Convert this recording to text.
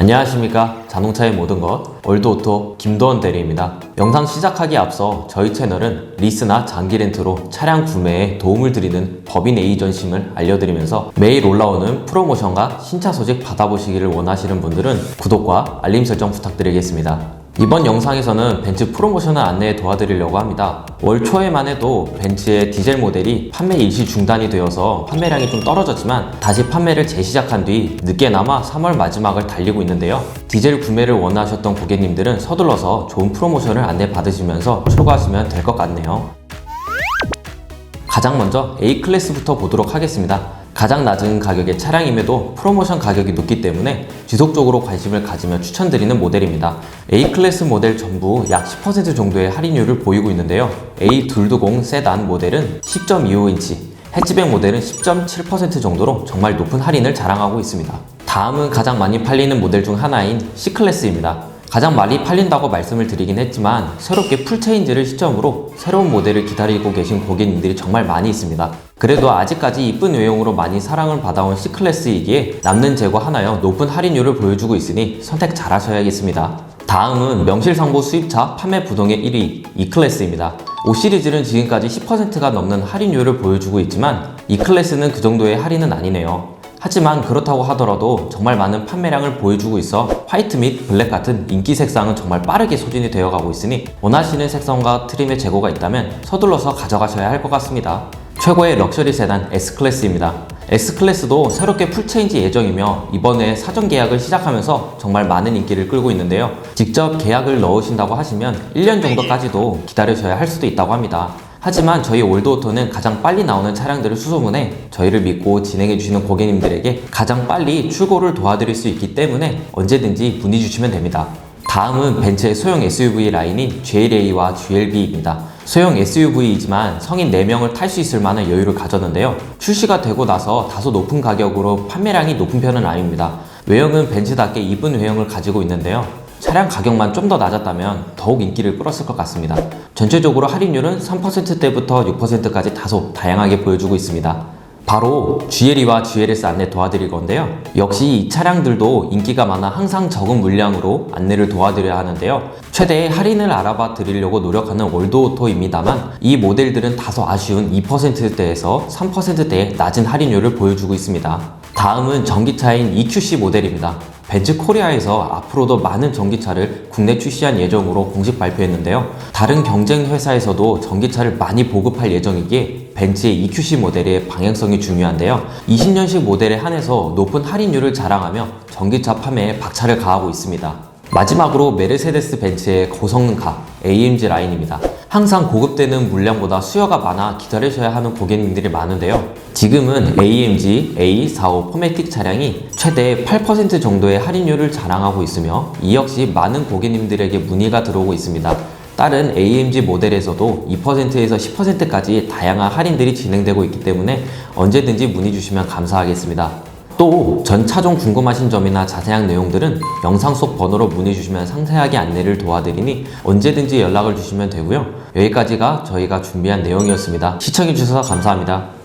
안녕하십니까. 자동차의 모든 것. 올드오토 김도원 대리입니다. 영상 시작하기에 앞서 저희 채널은 리스나 장기 렌트로 차량 구매에 도움을 드리는 법인 에이전심을 알려드리면서 매일 올라오는 프로모션과 신차 소식 받아보시기를 원하시는 분들은 구독과 알림 설정 부탁드리겠습니다 이번 영상에서는 벤츠 프로모션을 안내해 도와드리려고 합니다. 월 초에만 해도 벤츠의 디젤 모델이 판매 일시 중단이 되어서 판매량이 좀 떨어졌지만 다시 판매를 재시작한 뒤 늦게나마 3월 마지막을 달리고 있는데요. 디젤 구매를 원하셨던 고객님들은 서둘러서 좋은 프로모션을 안내 받으시면서 출고하시면 될 것 같네요. 가장 먼저 A클래스부터 보도록 하겠습니다. 가장 낮은 가격의 차량임에도 프로모션 가격이 높기 때문에 지속적으로 관심을 가지며 추천드리는 모델입니다. A클래스 모델 전부 약 10% 정도의 할인율을 보이고 있는데요. A220 세단 모델은 10.25인치, 해치백 모델은 10.7% 정도로 정말 높은 할인을 자랑하고 있습니다. 다음은 가장 많이 팔리는 모델 중 하나인 C클래스입니다. 가장 많이 팔린다고 말씀을 드리긴 했지만 새롭게 풀체인지를 시점으로 새로운 모델을 기다리고 계신 고객님들이 정말 많이 있습니다. 그래도 아직까지 이쁜 외형으로 많이 사랑을 받아온 C클래스이기에 남는 재고 하나여 높은 할인율을 보여주고 있으니 선택 잘 하셔야겠습니다. 다음은 명실상부 수입차 판매 부동의 1위 E클래스입니다. 5 시리즈는 지금까지 10%가 넘는 할인율을 보여주고 있지만 E클래스는 그 정도의 할인은 아니네요. 하지만 그렇다고 하더라도 정말 많은 판매량을 보여주고 있어 화이트 및 블랙 같은 인기 색상은 정말 빠르게 소진이 되어가고 있으니 원하시는 색상과 트림의 재고가 있다면 서둘러서 가져가셔야 할 것 같습니다. 최고의 럭셔리 세단 S클래스입니다. S클래스도 새롭게 풀체인지 예정이며 이번에 사전 계약을 시작하면서 정말 많은 인기를 끌고 있는데요. 직접 계약을 넣으신다고 하시면 1년 정도까지도 기다리셔야 할 수도 있다고 합니다. 하지만 저희 올드오토는 가장 빨리 나오는 차량들을 수소문해 저희를 믿고 진행해 주시는 고객님들에게 가장 빨리 출고를 도와드릴 수 있기 때문에 언제든지 문의 주시면 됩니다. 다음은 벤츠의 소형 SUV 라인인 GLA와 GLB입니다. 소형 SUV이지만 성인 4명을 탈 수 있을 만한 여유를 가졌는데요. 출시가 되고 나서 다소 높은 가격으로 판매량이 높은 편은 아닙니다. 외형은 벤츠답게 이쁜 외형을 가지고 있는데요. 차량 가격만 좀 더 낮았다면 더욱 인기를 끌었을 것 같습니다. 전체적으로 할인율은 3%대부터 6%까지 다소 다양하게 보여주고 있습니다. 바로 GLE와 GLS 안내 도와드릴 건데요. 역시 이 차량들도 인기가 많아 항상 적은 물량으로 안내를 도와드려야 하는데요. 최대의 할인을 알아봐 드리려고 노력하는 올드오토입니다만 이 모델들은 다소 아쉬운 2%대에서 3%대의 낮은 할인율을 보여주고 있습니다. 다음은 전기차인 EQC 모델입니다. 벤츠 코리아에서 앞으로도 많은 전기차를 국내 출시한 예정으로 공식 발표했는데요. 다른 경쟁 회사에서도 전기차를 많이 보급할 예정이기에 벤츠의 EQC 모델의 방향성이 중요한데요. 20년식 모델에 한해서 높은 할인율을 자랑하며 전기차 판매에 박차를 가하고 있습니다. 마지막으로 메르세데스 벤츠의 고성능카 AMG 라인입니다. 항상 고급되는 물량보다 수요가 많아 기다리셔야 하는 고객님들이 많은데요. 지금은 AMG A45 포매틱 차량이 최대 8% 정도의 할인율을 자랑하고 있으며 이 역시 많은 고객님들에게 문의가 들어오고 있습니다. 다른 AMG 모델에서도 2%에서 10%까지 다양한 할인들이 진행되고 있기 때문에 언제든지 문의 주시면 감사하겠습니다. 또 전 차종 궁금하신 점이나 자세한 내용들은 영상 속 번호로 문의 주시면 상세하게 안내를 도와드리니 언제든지 연락을 주시면 되고요. 여기까지가 저희가 준비한 내용이었습니다. 시청해 주셔서 감사합니다.